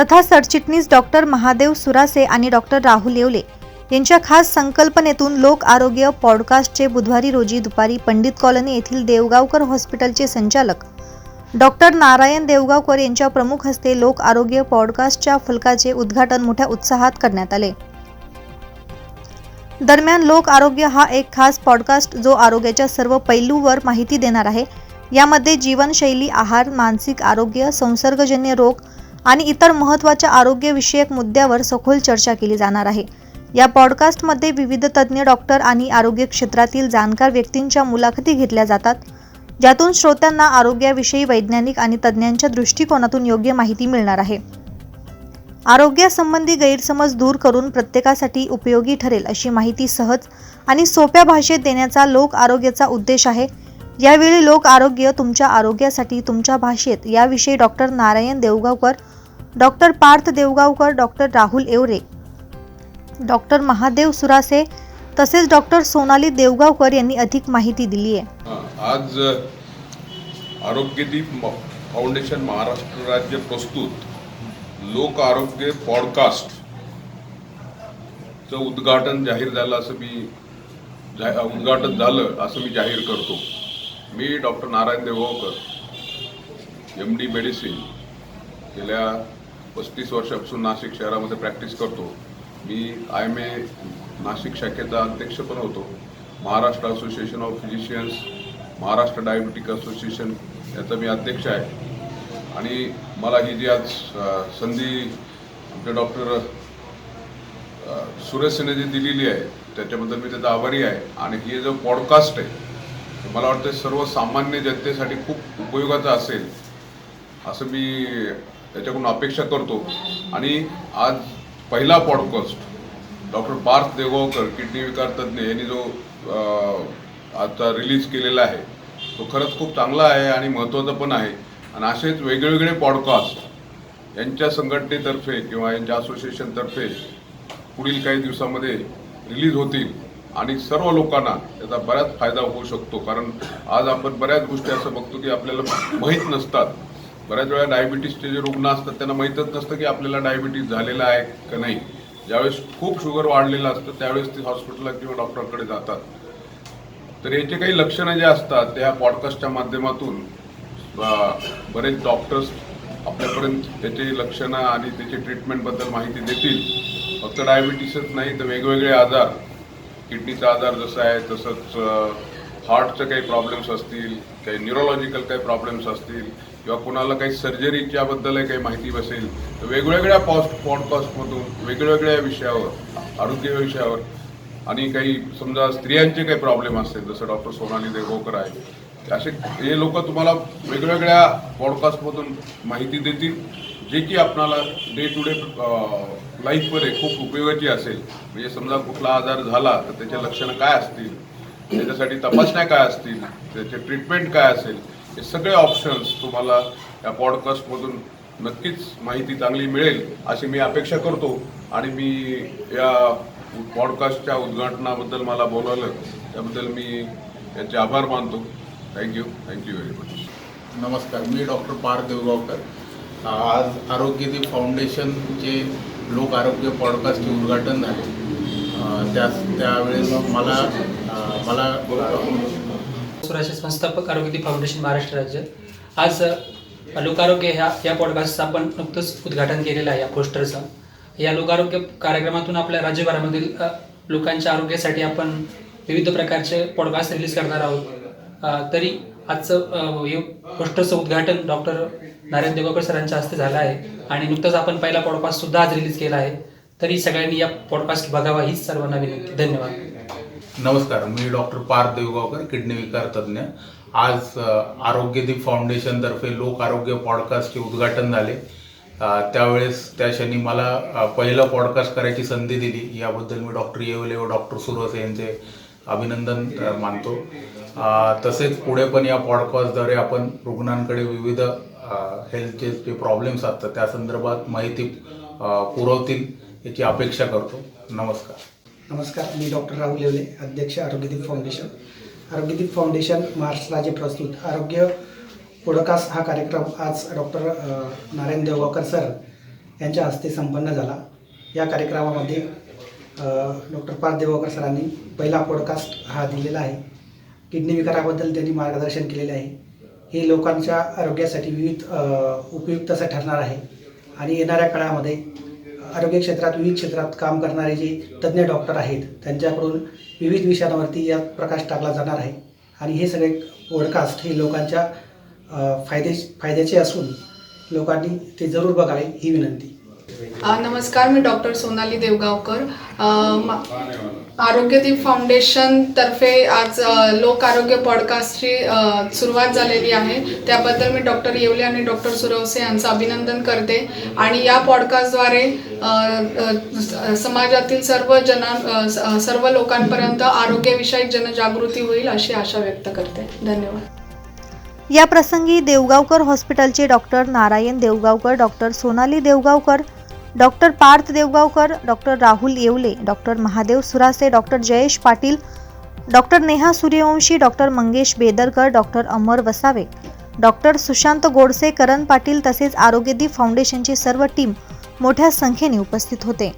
तथा सरचिटणीस डॉक्टर महादेव सुरासे आणि डॉक्टर राहुल येवले यांच्या खास संकल्पनेतून लोक आरोग्य पॉडकास्टचे बुधवारी रोजी दुपारी पंडित कॉलनी येथील देवगावकर हॉस्पिटलचे संचालक डॉक्टर नारायण देवगावकर यांच्या प्रमुख हस्ते लोक आरोग्य पॉडकास्टच्या फलकाचे उद्घाटन मोठ्या उत्साहात करण्यात आले. दरम्यान लोक आरोग्य हा एक खास पॉडकास्ट जो आरोग्याच्या सर्व पैलूवर माहिती देणार आहे. यामध्ये जीवनशैली आहार मानसिक आरोग्य संसर्गजन्य रोग आणि इतर महत्त्वाच्या आरोग्यविषयक मुद्द्यावर सखोल चर्चा केली जाणार आहे. या पॉडकास्टमध्ये विविध तज्ज्ञ डॉक्टर आणि आरोग्य क्षेत्रातील जाणकार व्यक्तींच्या मुलाखती घेतल्या जातात. ज्यातून श्रोत्यांना आरोग्याविषयी वैज्ञानिक आणि तज्ज्ञांच्या दृष्टिकोनातून योग्य माहिती मिळणार आहे. आरोग्यासंबंधी गैरसमज दूर करून प्रत्येकासाठी उपयोगी ठरेल अशी माहिती सहज आणि सोप्या भाषेत देण्याचा लोक आरोग्याचा उद्देश आहे. यावेळी लोक आरोग्य तुमच्या आरोग्यासाठी तुमच्या भाषेत. याविषयी doctor Narayan Devgaonkar doctor Parth Devgaonkar doctor Rahul Evare doctor Mahadev Surase तसेच डॉक्टर सोनाली देवगावकर यांनी अधिक माहिती दिली आहे. आज आरोग्यदीप फाउंडेशन महाराष्ट्र राज्य प्रस्तुत लोक आरोग्य पॉडकास्ट चं उद्घाटन जाहीर झालं असं मी उद्घाटन झालं असं मी जाहीर करतो. मी doctor Narayan Devalkar M D medicine गेल्या पस्तीस वर्षापासून नाशिक शहरामध्ये प्रॅक्टिस करतो. मी आय एम ए नाशिक शाखेचा अध्यक्ष पण होतो. Maharashtra association of physicians Maharashtra diabetic association याचा मी अध्यक्ष आहे. आणि मला ही जी आज संधी आमच्या डॉक्टर सुरेशने जी दिलेली आहे त्याच्याबद्दल मी त्याचा आभारी आहे. आणि हे जो पॉडकास्ट आहे मला वाटतं सर्वसामान्य जनतेसाठी खूप उपयोगाचं असेल असं मी त्याच्याकडून अपेक्षा करतो. आणि आज पहिला podcast doctor Parth Degaonkar kidney विकार तज्ज्ञ यांनी जो आता रिलीज केलेला आहे तो खरंच खूप चांगला आहे आणि महत्त्वाचा पण आहे. आणि असेच वेगवेगळे पॉडकास्ट यांच्या संघटनेतर्फे किंवा यांच्या असोसिएशनतर्फे पुढील काही दिवसामध्ये रिलीज होतील. आणि सर्व लोकांना त्याचा बराच फायदा होऊ शकतो. कारण आज आपण बऱ्याच गोष्टी असं बघतो की आपल्याला माहीत नसतात. बऱ्याच वेळा डायबिटीसचे जे रुग्ण असतात त्यांना माहीतच नसतं की आपल्याला डायबिटीस झालेला आहे का नाही. ज्यावेळेस खूप शुगर वाढलेलं असतं त्यावेळेस ते हॉस्पिटलला किंवा डॉक्टरकडे जातात. तर याचे काही लक्षणं जे असतात त्या पॉडकास्टच्या माध्यमातून बरेच डॉक्टर्स आपल्यापर्यंत त्याची लक्षणं आणि त्याची ट्रीटमेंटबद्दल माहिती देतील. फक्त डायबिटीसच नाही तर वेगवेगळे आजार किडनीचा आजार जसा आहे तसंच हार्टचे काही प्रॉब्लेम्स असतील काही न्यूरोलॉजिकल काही प्रॉब्लेम्स असतील किंवा कुणाला काही सर्जरीच्याबद्दल काही माहिती असेल तर वेगवेगळ्या पॉस्ट पॉडकास्टमधून वेगवेगळ्या विषयावर आरोग्य विषयावर आणि काही समजा स्त्रियांचे काही प्रॉब्लेम असतील जसं डॉक्टर सोनाली देवकर आहे असे हे लोक तुम्हाला वेगवेगळ्या पॉडकास्टमधून माहिती देतील जे की आपणाला डे टू डे लाईफमध्ये खूप उपयोगाची असेल. म्हणजे समजा कुठला आजार झाला तर त्याचे लक्षणं काय असतील? त्याच्यासाठी तपासण्या काय असतील? त्याचे ट्रीटमेंट काय असेल? हे सगळे ऑप्शन्स तुम्हाला या पॉडकास्टमधून नक्कीच माहिती चांगली मिळेल अशी मी अपेक्षा करतो. आणि मी या पॉडकास्टच्या उद्घाटनाबद्दल मला बोलवलं त्याबद्दल मी याचे आभार मानतो. थँक्यू थँक्यू व्हेरी मच नमस्कार. मी डॉक्टर पार देवगावकर आज आरोग्यदीप फाउंडेशनचे लोक आरोग्य पॉडकास्टचे उद्घाटन झाले. त्या त्यावेळेस मला मला सुराचे संस्थापक आरोग्यदीप फाउंडेशन महाराष्ट्र राज्य. आज लोकारोग्य ह्या या पॉडकास्टचं आपण नुकतंच उद्घाटन केलेलं आहे या पोस्टरचं. या लोकारोग्य कार्यक्रमातून आपल्या राज्यभरामधील लोकांच्या आरोग्यासाठी आपण विविध प्रकारचे पॉडकास्ट रिलीज करणार आहोत. तरी आजचं अ, हे उद्घाटन डॉक्टर नारायण देवकर सरांच्या हस्ते झालं आहे. आणि नुकतंच आपण पहिला पॉडकास्ट सुद्धा आज रिलीज केला आहे. तरी सगळ्यांनी या पॉडकास्ट बघावा हीच सर्वांना विनंती. धन्यवाद. नमस्कार मी डॉक्टर पार्थ देवगावकर किडनी विकार तज्ज्ञ. आज आरोग्यदीप फाउंडेशनतर्फे लोक आरोग्य पॉडकास्टचे उद्घाटन झाले. त्यावेळेस त्या क्षणी मला पहिलं पॉडकास्ट करायची संधी दिली. याबद्दल मी डॉक्टर येवले व डॉक्टर सुरस यांचे अभिनंदन मानतो. तसेच पुढे पण या पॉडकास्टद्वारे आपण रुग्णांकडे विविध हेल्थचे जे प्रॉब्लेम्स असतात त्या संदर्भात माहिती पुरवतील याची अपेक्षा करतो. नमस्कार. नमस्कार मी डॉक्टर राहुल येवले अध्यक्ष आरोग्यदीप फाउंडेशन आरोग्यदीप फाउंडेशन महाराष्ट्र राज्य प्रस्तुत आरोग्य पुढकास हा कार्यक्रम आज डॉक्टर नारायण देवगावकर सर यांच्या हस्ते संपन्न झाला. या कार्यक्रमामध्ये डॉक्टर पार देवकर सरांनी पहिला पॉडकास्ट हा दिलेला आहे. किडनी विकाराबद्दल त्यांनी मार्गदर्शन केलेले आहे. हे लोकांच्या आरोग्यासाठी विविध उपयुक्त असं ठरणार आहे. आणि येणाऱ्या काळामध्ये आरोग्य क्षेत्रात विविध क्षेत्रात काम करणारे जे तज्ज्ञ डॉक्टर आहेत त्यांच्याकडून विविध विषयांवरती यात प्रकाश टाकला जाणार आहे. आणि हे सगळे पॉडकास्ट हे लोकांच्या फायदे फायद्याचे असून लोकांनी ते जरूर बघावे ही विनंती. नमस्कार मी डॉक्टर सोनाली देवगावकर. आरोग्यदीप फाउंडेशन तर्फे आज लोक आरोग्य पॉडकास्टची सुरुवात झालेली आहे. त्याबद्दल मी डॉक्टर येवले आणि डॉक्टर सुरवसे यांचं अभिनंदन करते. आणि या पॉडकास्टद्वारे समाजातील सर्व जना सर्व लोकांपर्यंत आरोग्यविषयक जनजागृती होईल अशी आशा व्यक्त करते. धन्यवाद. या प्रसंगी देवगावकर हॉस्पिटलचे doctor Narayan Devgaonkar doctor Sonali Devgaonkar doctor Parth Devgaonkar doctor Rahul Yeole doctor Mahadev Surase doctor Jayesh Patil doctor Neha Suryavanshi doctor Mangesh Bedarkar doctor Amar Vasave doctor Sushant Godse Karan Patil तसेच आरोग्यदीप फाउंडेशनची सर्व team मोठ्या संख्येने उपस्थित होते.